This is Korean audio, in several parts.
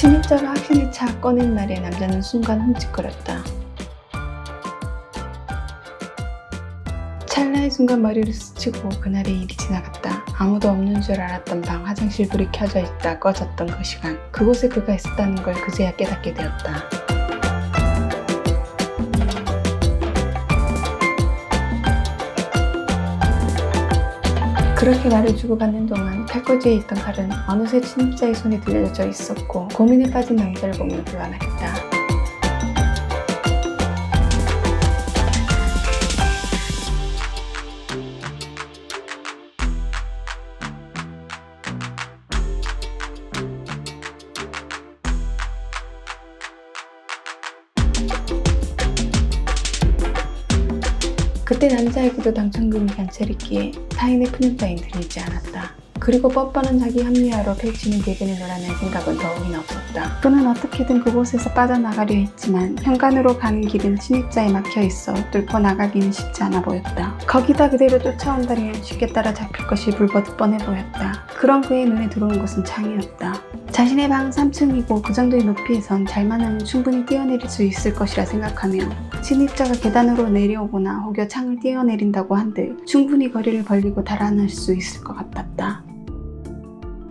친입자가 확신에 차 꺼낸 말에 남자는 순간 흠칫거렸다. 찰나의 순간 머리를 스치고 그날의 일이 지나갔다. 아무도 없는 줄 알았던 방 화장실 불이 켜져 있다 꺼졌던 그 시간. 그곳에 그가 있었다는 걸 그제야 깨닫게 되었다. 그렇게 말을 주고받는 동안 팔꽂이에 있던 칼은 어느새 친입자의 손에 들려져 있었고 고민에 빠진 남자를 보며 말했다. 그때 남자에게도 당첨금이 간절했기에 타인의 푸는 따윈 들리지 않았다. 그리고 뻔뻔한 자기 합리화로 펼치는 대변을 노라는 생각은 더욱이나 없었다. 그는 어떻게든 그곳에서 빠져나가려 했지만 현관으로 가는 길은 침입자에 막혀 있어 뚫고 나가기는 쉽지 않아 보였다. 거기다 그대로 쫓아온다면 쉽게 따라잡힐 것이 불버듯 뻔해 보였다. 그런 그의 눈에 들어온 것은 창이었다. 자신의 방은 3층이고 그 정도의 높이에선 잘만 하면 충분히 뛰어내릴 수 있을 것이라 생각하며 침입자가 계단으로 내려오거나 혹여 창을 뛰어내린다고 한들 충분히 거리를 벌리고 달아날 수 있을 것 같았다.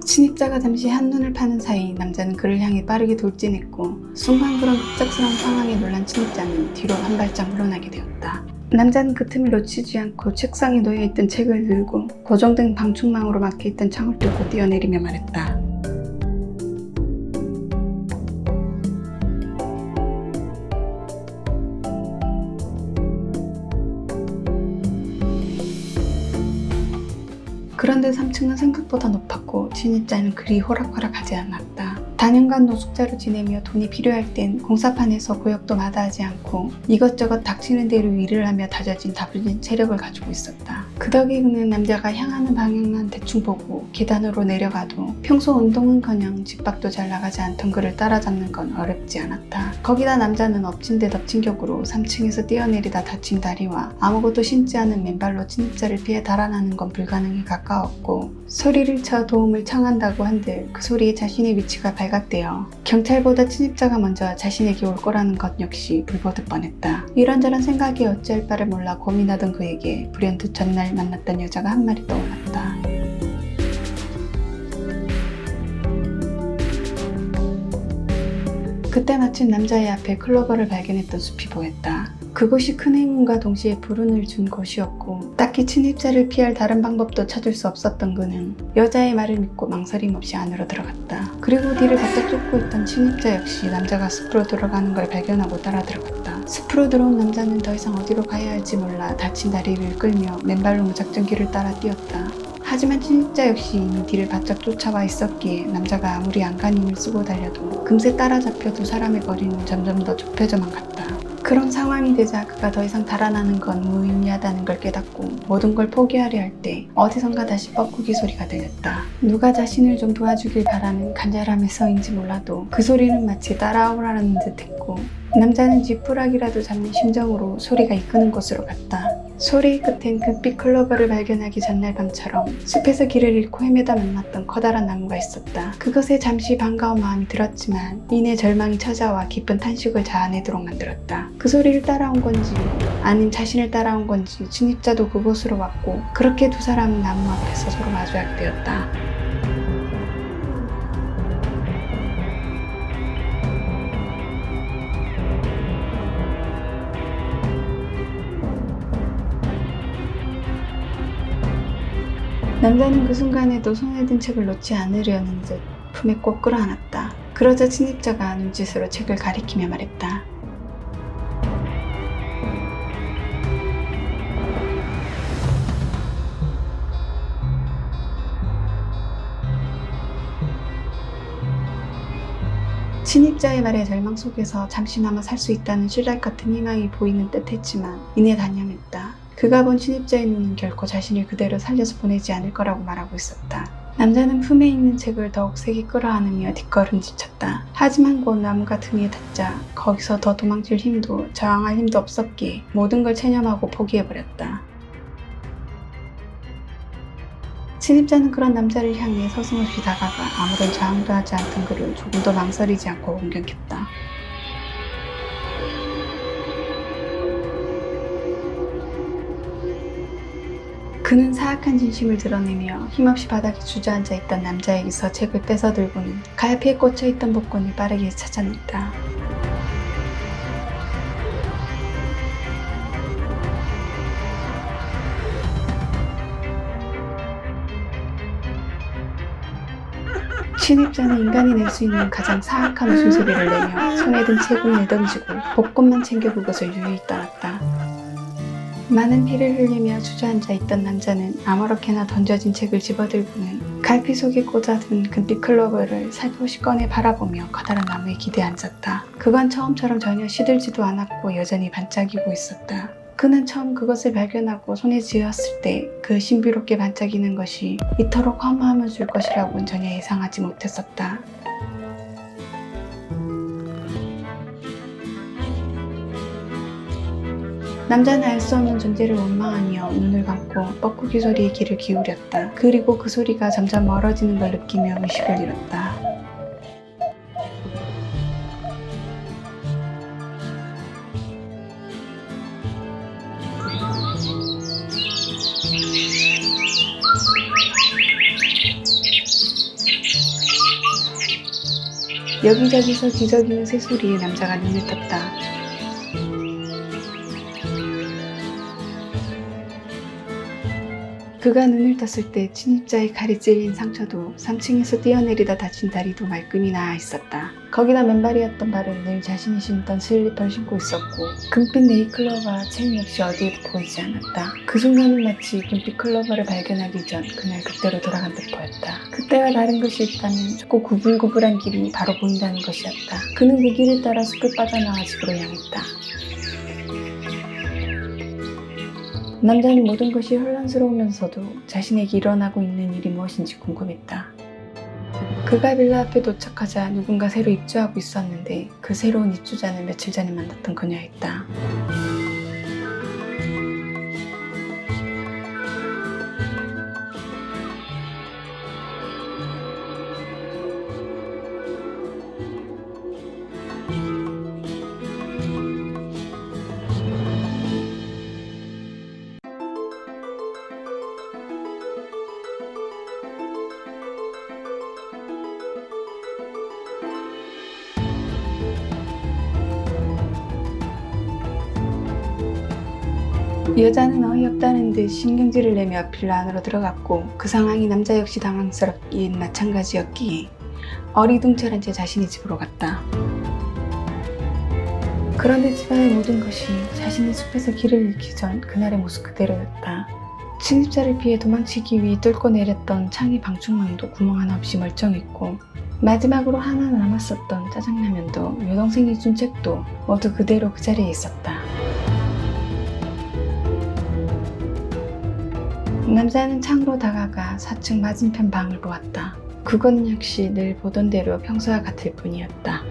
침입자가 잠시 한눈을 파는 사이 남자는 그를 향해 빠르게 돌진했고 순간 그런 급작스러운 상황에 놀란 침입자는 뒤로 한 발짝 물러나게 되었다. 남자는 그 틈을 놓치지 않고 책상에 놓여있던 책을 들고 고정된 방충망으로 막혀있던 창을 뚫고 뛰어내리며 말했다. 그런데 3층은 생각보다 높았고 진입자는 그리 호락호락하지 않았다. 단연간 노숙자로 지내며 돈이 필요할 땐 공사판에서 고역도 마다하지 않고 이것저것 닥치는 대로 일을 하며 다져진 다부진 체력을 가지고 있었다. 그 덕에 그는 남자가 향하는 방향만 대충 보고 계단으로 내려가도 평소 운동은커녕 집 밖도 잘 나가지 않던 그를 따라잡는 건 어렵지 않았다. 거기다 남자는 엎친 데 덮친 격으로 3층에서 뛰어내리다 다친 다리와 아무것도 신지 않은 맨발로 침입자를 피해 달아나는 건 불가능에 가까웠고 소리를 쳐 도움을 청한다고 한들 그 소리에 자신의 위치가 발각되어 경찰보다 침입자가 먼저 자신에게 올 거라는 것 역시 불보듯 뻔했다. 이런저런 생각이 어찌할 바를 몰라 고민하던 그에게 불현듯 전날 만났던 여자가 한 마리 떠올랐다. 그때 마침 남자의 앞에 클로버를 발견했던 숲이 보였다. 그곳이 큰 행운과 동시에 불운을 준 곳이었고 딱히 침입자를 피할 다른 방법도 찾을 수 없었던 그는 여자의 말을 믿고 망설임 없이 안으로 들어갔다. 그리고 뒤를 바짝 쫓고 있던 침입자 역시 남자가 숲으로 들어가는 걸 발견하고 따라 들어갔다. 숲으로 들어온 남자는 더 이상 어디로 가야 할지 몰라 다친 다리를 끌며 맨발로 무작정 길을 따라 뛰었다. 하지만 침입자 역시 이미 뒤를 바짝 쫓아와 있었기에 남자가 아무리 안간힘을 쓰고 달려도 금세 따라잡혀 두 사람의 거리는 점점 더 좁혀져만 갔다. 그런 상황이 되자 그가 더 이상 달아나는 건 무의미하다는 걸 깨닫고 모든 걸 포기하려 할 때 어디선가 다시 뻐꾸기 소리가 들렸다. 누가 자신을 좀 도와주길 바라는 간절함에서인지 몰라도 그 소리는 마치 따라오라는 듯 했고 남자는 쥐푸락이라도 잡는 심정으로 소리가 이끄는 곳으로 갔다. 소리 끝엔 금빛 클로버를 발견하기 전날 밤처럼 숲에서 길을 잃고 헤매다 만났던 커다란 나무가 있었다. 그것에 잠시 반가운 마음이 들었지만 이내 절망이 찾아와 깊은 탄식을 자아내도록 만들었다. 그 소리를 따라온 건지 아님 자신을 따라온 건지 진입자도 그곳으로 왔고 그렇게 두 사람은 나무 앞에서 서로 마주하게 되었다. 남자는 그 순간에도 손에 든 책을 놓지 않으려는 듯 품에 꼭 끌어안았다. 그러자 침입자가 눈짓으로 책을 가리키며 말했다. 침입자의 말에 절망 속에서 잠시나마 살 수 있다는 신랄 같은 희망이 보이는 듯 했지만 이내 단념했다. 그가 본 침입자의 눈은 결코 자신을 그대로 살려서 보내지 않을 거라고 말하고 있었다. 남자는 품에 있는 책을 더욱 세게 끌어안으며 뒷걸음질쳤다. 하지만 곧 나무가 등에 닿자 거기서 더 도망칠 힘도 저항할 힘도 없었기에 모든 걸 체념하고 포기해버렸다. 침입자는 그런 남자를 향해 서슴없이 다가가 아무런 저항도 하지 않던 그를 조금도 망설이지 않고 공격했다. 그는 사악한 진심을 드러내며 힘없이 바닥에 주저앉아 있던 남자에게서 책을 뺏어 들고는 가야피에 꽂혀 있던 복권을 빠르게 찾아냈다. 침입자는 인간이 낼 수 있는 가장 사악한 웃음소리를 내며 손에 든 책을 내던지고 복권만 챙겨 그것을 유유히 따랐다. 많은 피를 흘리며 주저앉아 있던 남자는 아무렇게나 던져진 책을 집어들고는 갈피 속에 꽂아둔 금빛 클로버를 살포시 꺼내 바라보며 커다란 나무에 기대 앉았다. 그건 처음처럼 전혀 시들지도 않았고 여전히 반짝이고 있었다. 그는 처음 그것을 발견하고 손에 쥐었을 때 그 신비롭게 반짝이는 것이 이토록 허무함을 줄 것이라고는 전혀 예상하지 못했었다. 남자는 알 수 없는 존재를 원망하며 눈을 감고 뻐꾸기 소리에 귀를 기울였다. 그리고 그 소리가 점점 멀어지는 걸 느끼며 의식을 잃었다. 여기저기서 뒤적이는 새소리에 남자가 눈을 떴다. 그가 눈을 떴을 때 침입자의 칼이 찔린 상처도 3층에서 뛰어내리다 다친 다리도 말끔히 나아 있었다. 거기다 맨발이었던 발은 늘 자신이 신던 슬리퍼를 신고 있었고 금빛 네이클로버와 체인 역시 어디에도 보이지 않았다. 그 순간은 마치 금빛 클로버를 발견하기 전 그날 그때로 돌아간 듯 보였다. 그때와 다른 것이 있다면 좁고 구불구불한 길이 바로 보인다는 것이었다. 그는 그 길을 따라 숲을 빠져나와 집으로 향했다. 남자는 모든 것이 혼란스러우면서도 자신에게 일어나고 있는 일이 무엇인지 궁금했다. 그가 빌라 앞에 도착하자 누군가 새로 입주하고 있었는데 그 새로운 입주자는 며칠 전에 만났던 그녀였다. 여자는 어이없다는 듯 신경질을 내며 빌라 안으로 들어갔고 그 상황이 남자 역시 당황스럽기엔 마찬가지였기에 어리둥절한 채 자신의 집으로 갔다. 그런데 집안의 모든 것이 자신의 숲에서 길을 잃기 전 그날의 모습 그대로였다. 침입자를 피해 도망치기 위해 뚫고 내렸던 창의 방충망도 구멍 하나 없이 멀쩡했고 마지막으로 하나 남았었던 짜장라면도 여동생이 준 책도 모두 그대로 그 자리에 있었다. 남자는 창으로 다가가 4층 맞은편 방을 보았다. 그건 역시 늘 보던 대로 평소와 같을 뿐이었다.